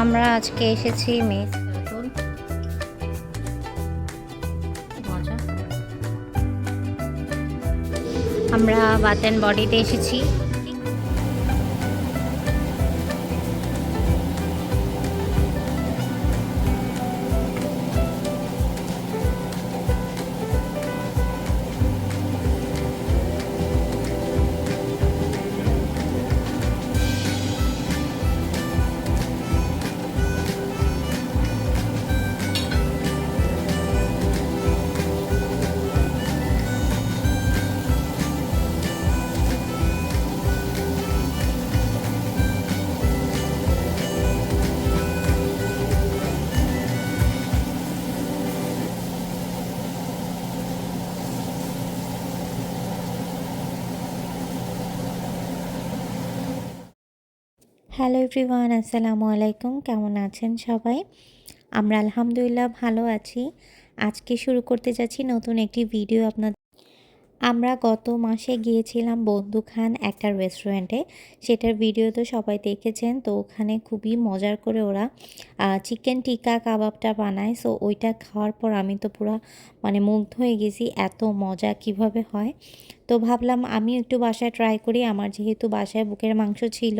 আমরা আজকে এসেছি মেস আমরা বাতেন বডিতে এসেছি। হ্যালো এভরিওয়ান, আসসালামু আলাইকুম। কেমন আছেন সবাই? আমরা আলহামদুলিল্লাহ ভালো আছি। আজকে শুরু করতে যাচ্ছি নতুন একটি ভিডিও আপনাদের। আমরা গত মাসে গিয়েছিলাম বন্ধু খান একটা রেস্টুরেন্টে সেটার ভিডিও তো সবাই দেখেছেন, তো ওখানে খুবই মজার করে ওরা চিকেন টিক্কা কাবাবটা বানায়। সো ওইটা খাওয়ার পর আমি তো পুরো মানে মুগ্ধ হয়ে গেছি এত মজা কীভাবে হয়। তো ভাবলাম আমি একটু বাসায় ট্রাই করি। আমার যেহেতু বাসায় বুকের মাংস ছিল,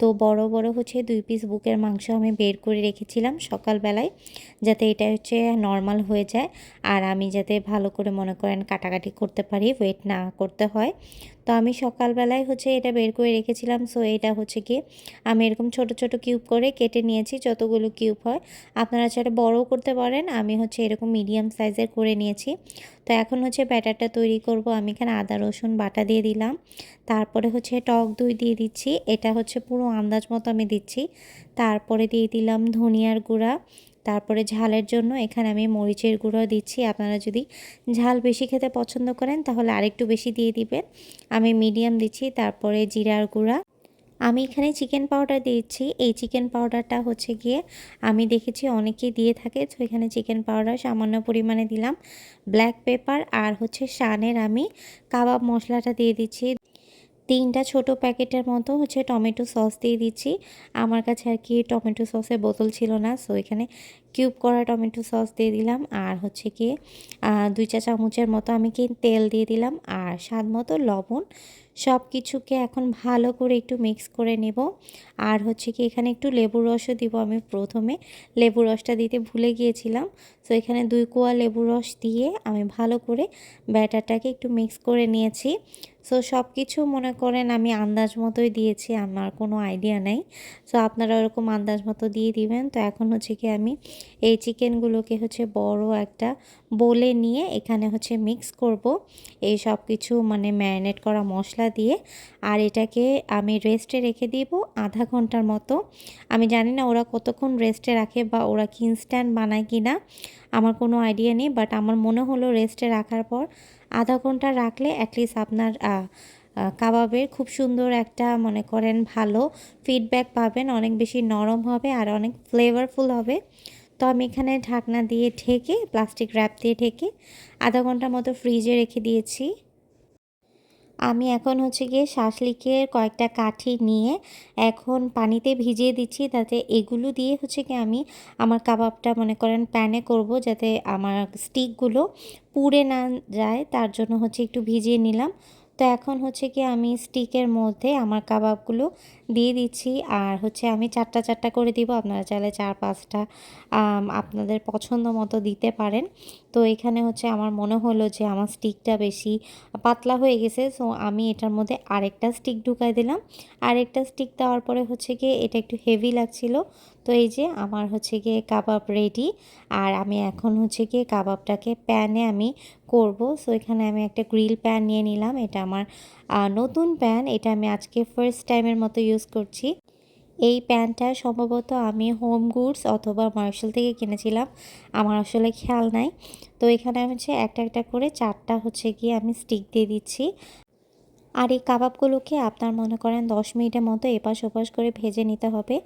তো বড় বড় হচ্ছে দুই পিস বুকের মাংস আমি বের করে রেখেছিলাম সকালবেলায়, যাতে এটা হচ্ছে নর্মাল হয়ে যায়। আর আমি যাতে ভালো করে মনে করেন কাটাকাটি করতে পারি ওয়েট না করতে হয়। তো আমি সকালবেলায় হচ্ছে এটা বের করে রেখেছিলাম। সো এটা হচ্ছে কি, আমি এরকম ছোট ছোট কিউব করে কেটে নিয়েছি, যতগুলো কিউব হয়। আপনারা সেটা বড়ও করতে পারেন, আমি হচ্ছে এরকম মিডিয়াম সাইজের করে নিয়েছি। তো এখন হচ্ছে ব্যাটারটা তৈরি করব, আমি এখানে আদা, রসুন, বাটা দিয়ে দিলাম। তারপরে হচ্ছে টক দই দিয়ে দিচ্ছি, এটা হচ্ছে পুরো আন্দাজ মতো আমি দিচ্ছি। তারপরে দিয়ে দিলাম ধনিয়ার গুঁড়া তারপরে ঝালের জন্য এখানে আমি মরিচের গুঁড়ো দিচ্ছি। আপনারা যদি ঝাল বেশি খেতে পছন্দ করেন, তাহলে আরেকটু বেশি দিয়ে দিবেন। আমি মিডিয়াম দিচ্ছি, তারপরে জিরার গুঁড়া। আমি এখানে চিকেন পাউডার দিচ্ছি। এই চিকেন পাউডারটা হচ্ছে গিয়ে আমি দেখেছি অনেকেই দিয়ে থাকে, তো এখানে চিকেন পাউডার সামান্য পরিমাণে দিলাম। ব্ল্যাক পেপার আর হচ্ছে শানের আমি কাবাব মশলাটা দিয়ে দিচ্ছি। তিনটা ছোট প্যাকেটের মতো হচ্ছে টমেটো সস দিয়ে দিচ্ছি। আমার কাছে আর কি টমেটো সসের বোতল ছিল না সো এখানে কিউব করা টমেটো সস দিয়ে দিলাম। আর হচ্ছে কি দুই চা চামচের মতো আমি কি তেল দিয়ে দিলাম। আর স্বাদ মতো লবণ সব কিছুকে এখন ভালো করে একটু মিক্স করে নেব। আর হচ্ছে কি, এখানে একটু লেবুর রসও দিব আমি প্রথমে। লেবুর রসটা দিতে ভুলে গিয়েছিলাম। সো এখানে দুই কোয়া লেবুর রস দিয়ে আমি ভালো করে ব্যাটারটাকে একটু মিক্স করে নিয়েছি। সো সব কিছু মনে করেন আমি আন্দাজ মতোই দিয়েছি, আমার কোনো আইডিয়া নেই। সো আপনারা ওরকম আন্দাজ মতো দিয়ে দিবেন। তো এখন হচ্ছে কি, আমি এই চিকেনগুলোকে হচ্ছে বড় একটা বলে নিয়ে এখানে হচ্ছে মিক্স করব। এই সব কিছু মানে ম্যারিনেট করা মশলা দিয়ে আর এটাকে আমি রেস্টে রেখে দিব আধা ঘণ্টার মতো। আমি জানি না ওরা কতক্ষণ রেস্টে রাখে বা ওরা কি ইনস্ট্যান্ট বানায় কি না আমার কোনো আইডিয়া নেই বাট আমার মনে হলো রেস্টে রাখার পর আধা ঘণ্টা রাখলে অ্যাটলিস্ট আপনার কাবাবের খুব সুন্দর একটা মনে করেন ভালো ফিডব্যাক পাবেন, অনেক বেশি নরম হবে আর অনেক ফ্লেভারফুল হবে। তো আমি এখানে ঢাকনা দিয়ে ঢেকে প্লাস্টিক র্যাপ দিয়ে ঢেকে আধা ঘণ্টার মতো ফ্রিজে রেখে দিয়েছি। আমি এখন হচ্ছে গিয়ে শাসলিকের কয়েকটা কাঠি নিয়ে এখন পানিতে ভিজিয়ে দিচ্ছি, তাতে এগুলো দিয়ে হচ্ছে কি আমি আমার কাবাবটা মনে করেন প্যানে করব, যাতে আমার স্টিকগুলো পুড়ে না যায়, তার জন্য হচ্ছে একটু ভিজিয়ে নিলাম। তো এখন হচ্ছে কি আমি স্টিকের মধ্যে আমার কাবাবগুলো দিয়ে দিচ্ছি। আর হচ্ছে আমি চারটা চারটা করে দিব, আপনারা চাইলে চার পাঁচটা আপনাদের পছন্দ মতো দিতে পারেন। তো এখানে হচ্ছে আমার মনে হলো যে আমার স্টিকটা বেশি পাতলা হয়ে গেছে, সো আমি এটার মধ্যে আরেকটা স্টিক ঢুকাই দিলাম। আরেকটা স্টিক দেওয়ার পরে হচ্ছে কি এটা একটু হেভি লাগছিল তো এই যে আমার হচ্ছে গিয়ে কাবাব রেডি আর আমি এখন হচ্ছে গিয়ে কাবাবটাকে প্যানে আমি করব। সো এখানে আমি একটা গ্রিল প্যান নিয়ে নিলাম। এটা আমার নতুন প্যান এটা আমি আজকে ফার্স্ট টাইমের মতো ইউজ করছি। এই প্যান্টটা সম্ভবত আমি হোম গুডস অথবা মার্শাল থেকে কিনেছিলাম। আমার আসলে খেয়াল নাই। তো এখানে আমি হচ্ছে একটা একটা করে চারটা হচ্ছে গিয়ে আমি স্টিক দিয়ে দিচ্ছি। আর এই কাবাবগুলোকে আপনার মনে করেন দশ মিনিটের মতো এপাশ ওপাশ করে ভেজে নিতে হবে।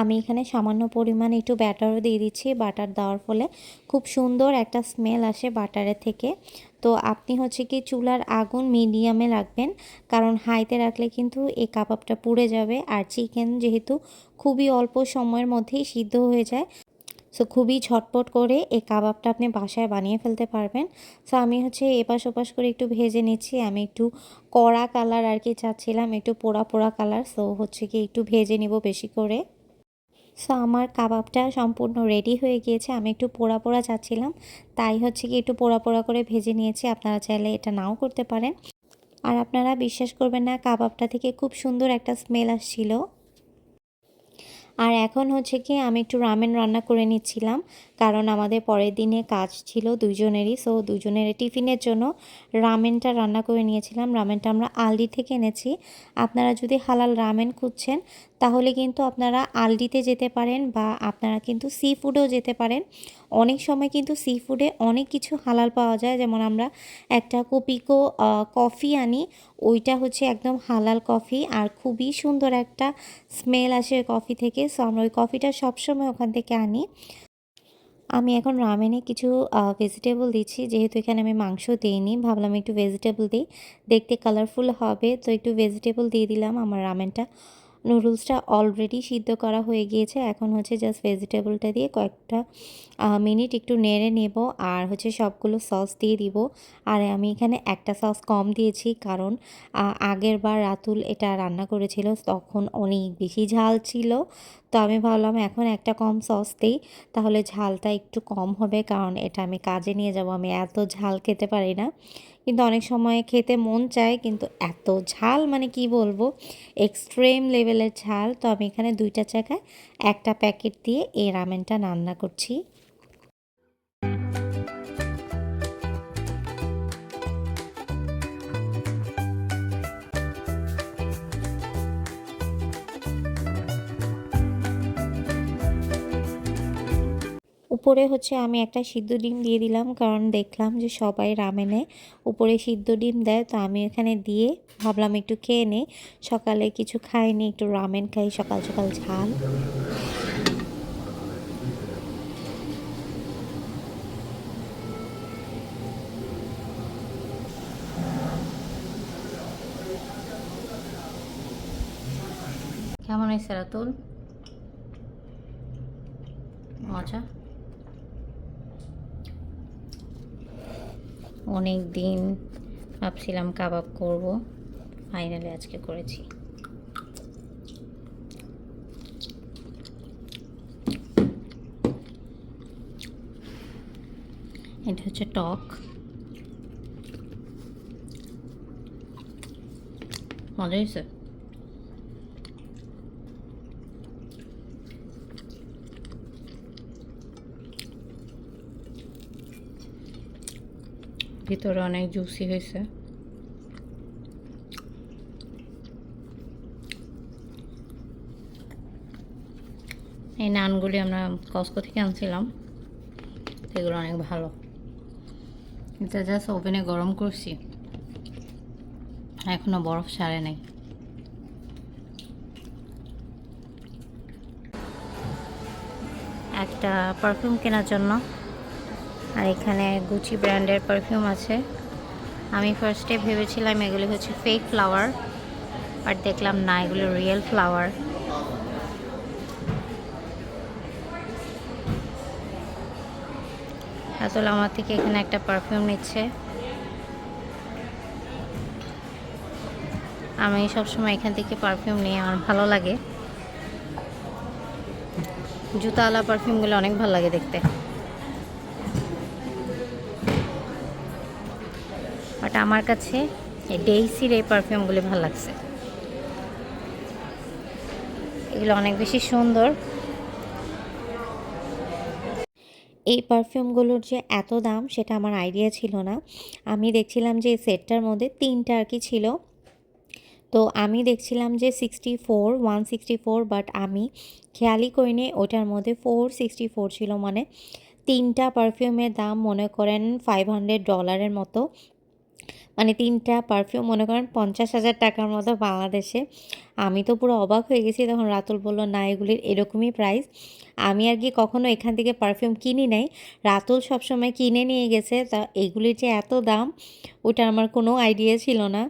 আমি এখানে সামান্য পরিমাণে একটু ব্যাটারও দিয়ে দিচ্ছি বাটার দেওয়ার ফলে। খুব সুন্দর একটা স্মেল আসে বাটারের থেকে। তো আপনি হচ্ছে কি চুলার আগুন মিডিয়ামে রাখবেন, কারণ হাইতে রাখলে কিন্তু এই কাবাবটা পুড়ে যাবে। আর চিকেন যেহেতু খুবই অল্প সময়ের মধ্যেই সিদ্ধ হয়ে যায় সো খুবই ঝটপট করে এই কাবাবটা আপনি বাসায় বানিয়ে ফেলতে পারবেন। সো আমি হচ্ছে এপাশ ওপাশ করে একটু ভেজে নিচ্ছি। আমি একটু কড়া কালার আর কি চাচ্ছিলাম, একটু পোড়া পোড়া কালার। সো হচ্ছে কি একটু ভেজে নিব বেশি করে। সো আমার কাবাবটা সম্পূর্ণ রেডি হয়ে গিয়েছে। আমি একটু পোড়া পোড়া চাচ্ছিলাম, তাই হচ্ছে কি একটু পোড়া পোড়া করে ভেজে নিয়েছি। আপনারা চাইলে এটা নাও করতে পারেন। আর আপনারা বিশ্বাস করবেন না, কাবাবটা থেকে খুব সুন্দর একটা স্মেল আসছিল। আর এখন হচ্ছে কি আমি একটু রামেন রান্না করে নিচ্ছিলাম, কারণ আমাদের পরের দিনে কাজ ছিল দুজনেরই সো দুজনের টিফিনের জন্য রামেনটা রান্না করে নিয়েছিলাম। রামেনটা আমরা আলদি থেকে এনেছি। আপনারা যদি হালাল রামেন খুঁজছেন তাহলে কিন্তু আপনারা আলডিতে যেতে পারেন বা আপনারা কিন্তু সি ফুডেও যেতে পারেন। অনেক সময় কিন্তু সি ফুডে অনেক কিছু হালাল পাওয়া যায়। যেমন আমরা একটা কপিকো কফি আনি, ওইটা হচ্ছে একদম হালাল কফি আর খুবই সুন্দর একটা স্মেল আসে কফি থেকে। সো আমরা ওই কফিটা সবসময় ওখান থেকে আনি। আমি এখন রামেনে কিছু ভেজিটেবল দিচ্ছি। যেহেতু এখানে আমি মাংস দিইনি, ভাবলাম একটু ভেজিটেবল দিই। দেখতে কালারফুল হবে, তো একটু ভেজিটেবল দিয়ে দিলাম আমার রামেনটা নুডলসটা অলরেডি সিদ্ধ করা হয়ে গিয়েছে। এখন হচ্ছে জাস্ট ভেজিটেবলটা দিয়ে কয়েকটা মিনিট একটু নেড়ে নেব আর হচ্ছে সবগুলো সস দিয়ে দিব। আর আমি এখানে একটা সস কম দিয়েছি কারণ আগের বার রাতুল এটা রান্না করেছিল, তখন অনেক বেশি ঝাল ছিল। তো আমি ভাবলাম এখন একটা কম সস দিই, তাহলে ঝালটা একটু কম হবে কারণ এটা আমি কাজে নিয়ে যাব। আমি এত ঝাল খেতে পারি না। কিন্তু অনেক সময় খেতে মন চায়, কিন্তু এত ঝাল মানে কি বলব এক্সট্রিম লেভেলের ঝাল। তো আমি এখানে দুইটা জায়গায় একটা প্যাকেট দিয়ে এই রামেনটা রান্না করছি। উপরে হচ্ছে আমি একটা সিদ্ধ ডিম দিয়ে দিলাম, কারণ দেখলাম যে সবাই রামেনে উপরে সিদ্ধ ডিম দেয়, তো আমি এখানে দিয়ে ভাবলাম একটু খেয়ে নেই। সকালে কিছু খাইনি, একটু রামেন খাই, সকাল সকাল ঝাল। কেমন হয়েছে রাতুল? মজা? অনেক দিন ভাবছিলাম কাবাব করব ফাইনালি আজকে করেছি। এটা হচ্ছে টক। মজা হয়েছে? ভিতরে অনেক জুসি হয়েছে। এই নানগুলি আমরা কস্কো থেকে আনছিলাম। এগুলো অনেক ভালো। এটা জাস্ট ওভেনে গরম করছি। এখনও বরফ ছাড়ে নাই। একটা পারফিউম কেনার জন্য আর এখানে গুচি ব্র্যান্ডের পারফিউম আছে। আমি ফার্স্টে ভেবেছিলাম এগুলি হচ্ছে ফেক ফ্লাওয়ার বাট দেখলাম না, এগুলো রিয়েল ফ্লাওয়ার আসলে আমার থেকে এখানে একটা পারফিউম নিচ্ছে। আমি সবসময় এখান থেকে পারফিউম নিই আমার ভালো লাগে। জুতাওয়ালা পারফিউমগুলো অনেক ভালো লাগে দেখতে। বাট আমার কাছে এই ডেইসির এই পারফিউমগুলি ভালো লাগছে। এগুলো অনেক বেশি সুন্দর। এই পারফিউমগুলোর যে এত দাম সেটা আমার আইডিয়া ছিল না। আমি দেখছিলাম যে এই সেটটার মধ্যে তিনটা আর কি ছিল। তো আমি দেখছিলাম যে sixty four one sixty four but আমি খেয়ালই করিনি ওটার মধ্যে ফোর সিক্সটি ফোর ছিল। মানে তিনটা পারফিউমের দাম মনে করেন ফাইভ হান্ড্রেড ডলারের মতো। মানে তিনটা পারফিউম মনে করেন পঞ্চাশ হাজার টাকার মতো বাংলাদেশে। আমি তো পুরো অবাক হয়ে গেছি, তখন রাতুল বলল, না, এগুলির এরকমই প্রাইস আমি আর কি কখনো এখান থেকে পারফিউম কিনি নাই। রাতুল সবসময় কিনে নিয়ে গেছে, তা এগুলির যে এত দাম, ওটা আমার কোনো আইডিয়া ছিল না।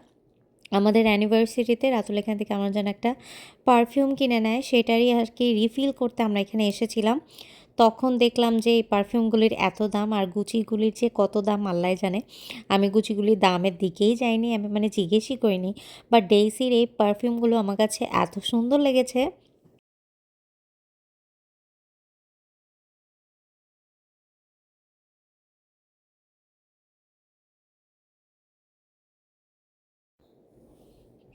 আমাদের অ্যানিভার্সারিতে রাতুল এখান থেকে আমার জন্য একটা পারফিউম কিনে নেয়, সেটারই আর কি রিফিল করতে আমরা এখানে এসেছিলাম। তখন দেখলাম যে এই পারফিউমগুলির এত দাম আর গুচিগুলির যে কত দাম আল্লাহ জানে। আমি গুচিগুলির দামের দিকেই যাইনি, আমি মানে জিজ্ঞেসই করিনি। বা ডেইসির এই পারফিউমগুলো আমার কাছে এত সুন্দর লেগেছে।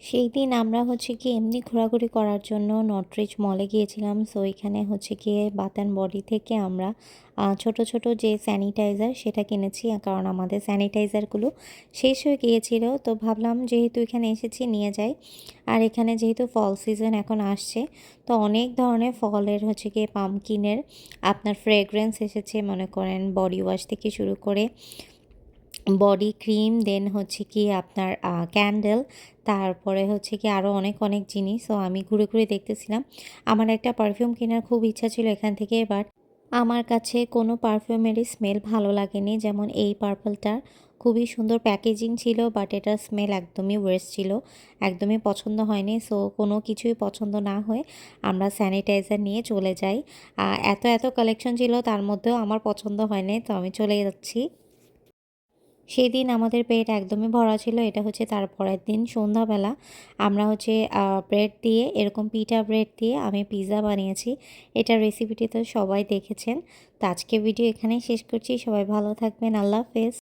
সেই দিন আমরা হচ্ছে কি এমনি ঘোরাঘুরি করার জন্য নটরিচ মলে গিয়েছিলাম। সো এখানে হচ্ছে গিয়ে বাতান বডি থেকে আমরা ছোট ছোট যে স্যানিটাইজার সেটা কিনেছি, কারণ আমাদের স্যানিটাইজারগুলো শেষ হয়ে গিয়েছিল। তো ভাবলাম যেহেতু এখানে এসেছি নিয়ে যাই। আর এখানে যেহেতু ফল সিজন এখন আসছে, তো অনেক ধরনের ফলের হচ্ছে গিয়ে পামকিনের আপনার ফ্রেগরেন্স এসেছে, মনে করেন বডি ওয়াশ থেকে শুরু করে। বডি ক্রিম দেন হচ্ছে কি আপনার ক্যান্ডেল তারপরে হচ্ছে কি আরও অনেক অনেক জিনিস। সো আমি ঘুরে ঘুরে দেখতেছিলাম। আমার একটা পারফিউম কেনার খুব ইচ্ছা ছিল এখান থেকে বাট আমার কাছে কোনো পারফিউমেরই স্মেল ভালো লাগেনি। যেমন এই পার্পলটার খুবই সুন্দর প্যাকেজিং ছিল বাট এটার স্মেল একদমই ওয়েস্ট ছিল। একদমই পছন্দ হয়নি সো কোনো কিছুই পছন্দ না হয়ে আমরা স্যানিটাইজার নিয়ে চলে যাই। এত এত কালেকশন ছিল, তার মধ্যেও আমার পছন্দ হয়নি, তো আমি চলে যাচ্ছি। সেদিন আমাদের পেট একদমই ভরা ছিল, এটা হচ্ছে তার পরের দিন সন্ধ্যাবেলা। আমরা হচ্ছে ব্রেড দিয়ে, এরকম পিঠা ব্রেড দিয়ে আমি পিৎজা বানিয়েছি। এটা রেসিপিটি তো সবাই দেখেছেন। তো আজকে ভিডিও এখানেই শেষ করছি। সবাই ভালো থাকবেন। আল্লাহ হাফেজ।